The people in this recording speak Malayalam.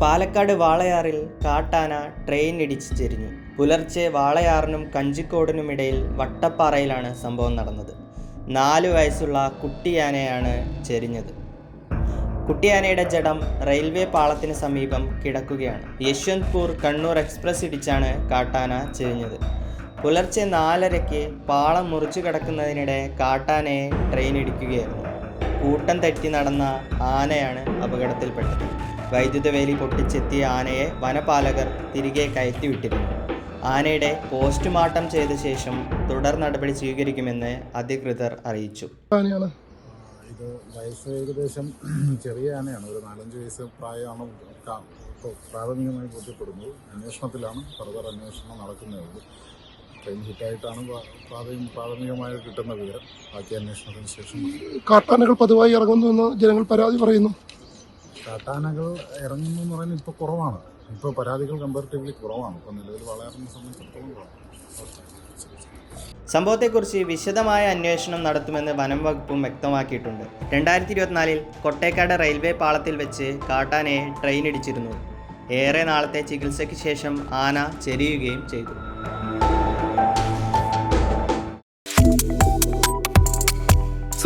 പാലക്കാട് വാളയാറിൽ കാട്ടാന ട്രെയിൻ ഇടിച്ച് ചെരിഞ്ഞു. പുലർച്ചെ വാളയാറിനും കഞ്ചിക്കോടിനുമിടയിൽ വട്ടപ്പാറയിലാണ് സംഭവം നടന്നത്. നാല് വയസ്സുള്ള കുട്ടിയാനയാണ് ചെരിഞ്ഞത്. കുട്ടിയാനയുടെ ജഡം റെയിൽവേ പാളത്തിന് സമീപം കിടക്കുകയാണ്. യശ്വന്ത്പൂർ കണ്ണൂർ എക്സ്പ്രസ് ഇടിച്ചാണ് കാട്ടാന ചെരിഞ്ഞത്. പുലർച്ചെ നാലരയ്ക്ക് പാളം മുറിച്ചു കിടക്കുന്നതിനിടെ കാട്ടാനയെ ട്രെയിൻ ഇടിക്കുകയായിരുന്നു. കൂട്ടം തെറ്റി നടന്ന ആനയാണ് അപകടത്തിൽപ്പെട്ടത്. വൈദ്യുത വേലി പൊട്ടിച്ചെത്തിയ ആനയെ വനപാലകർ തിരികെ കയറ്റിവിട്ടിരുന്നു. ആനയുടെ പോസ്റ്റ്മോർട്ടം ചെയ്ത ശേഷം തുടർ നടപടി സ്വീകരിക്കുമെന്ന് അധികൃതർ അറിയിച്ചു. ആനയാണ്? ഇത് വയസ്സ് ഏകദേശം ചെറിയ ആനയാണ്. ഒരു നാലഞ്ച് വയസ്സ് പ്രായമാണ് പ്രാഥമികമായി ബോധ്യപ്പെടുന്നത്. അന്വേഷണത്തിലാണ് ഫർദർ അന്വേഷണം നടക്കുന്നേ ഉള്ളൂ ട്രെയിൻ ഹിറ്റായിട്ടാണ് പ്രാ- പ്രാഥമിക പ്രാഥമികമായി കിട്ടുന്ന വിവരം. ബാക്കി അന്വേഷണത്തിന് ശേഷം കാട്ടാനകൾ പതിവായി ഇറങ്ങുന്നുവെന്ന് ജനങ്ങൾ പരാതി പറയുന്നു. കാട്ടാനകൾ ഇറങ്ങുന്നു എന്ന് പറയുന്നത് ഇപ്പോൾ കുറവാണ്. ഇപ്പോൾ പരാതികൾ കമ്പാരിറ്റീവ്ലി കുറവാണ്. ഇപ്പോൾ നിലവിൽ വളരുന്ന സംബന്ധിച്ചിടത്തോളം സംഭവത്തെക്കുറിച്ച് വിശദമായ അന്വേഷണം നടത്തുമെന്ന് വനം വകുപ്പും വ്യക്തമാക്കിയിട്ടുണ്ട്. രണ്ടായിരത്തി ഇരുപത്തിനാലിൽ കൊട്ടേക്കാട് റെയിൽവേ പാളത്തിൽ വെച്ച് കാട്ടാനയെ ട്രെയിൻ ഇടിച്ചിരുന്നു. ഏറെ നാളത്തെ ചികിത്സയ്ക്ക് ശേഷം ആന ചെരിയുകയും ചെയ്തു.